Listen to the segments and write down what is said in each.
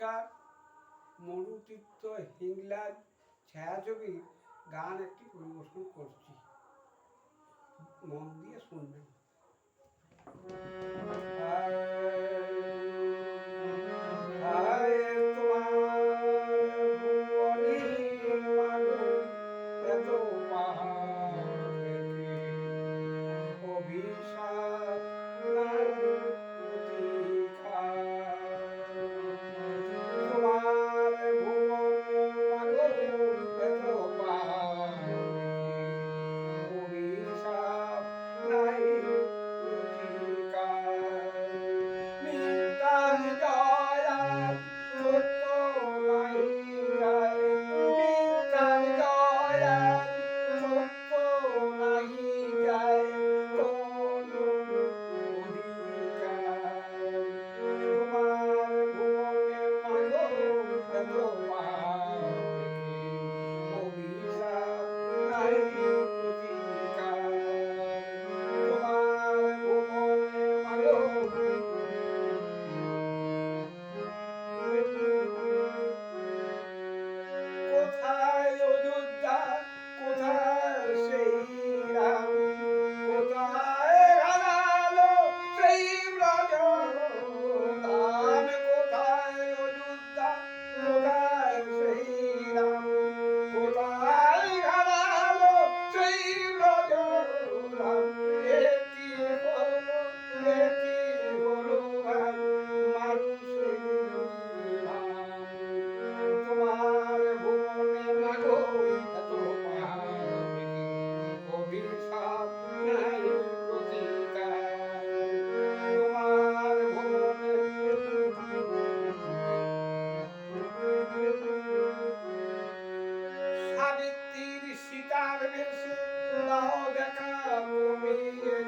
নমস্কার মরুতীর্থ হিংলাজ ছায়াছবি গান একটি পরিবেশন করছি। মন দিয়ে শুনবেন। me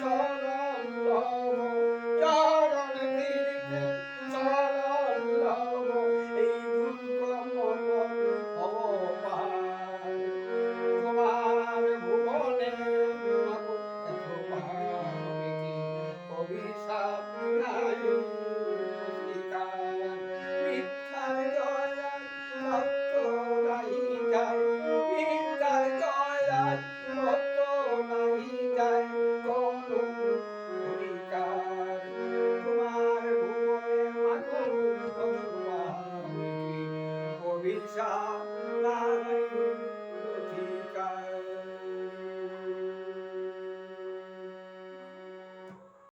sallallahu la la la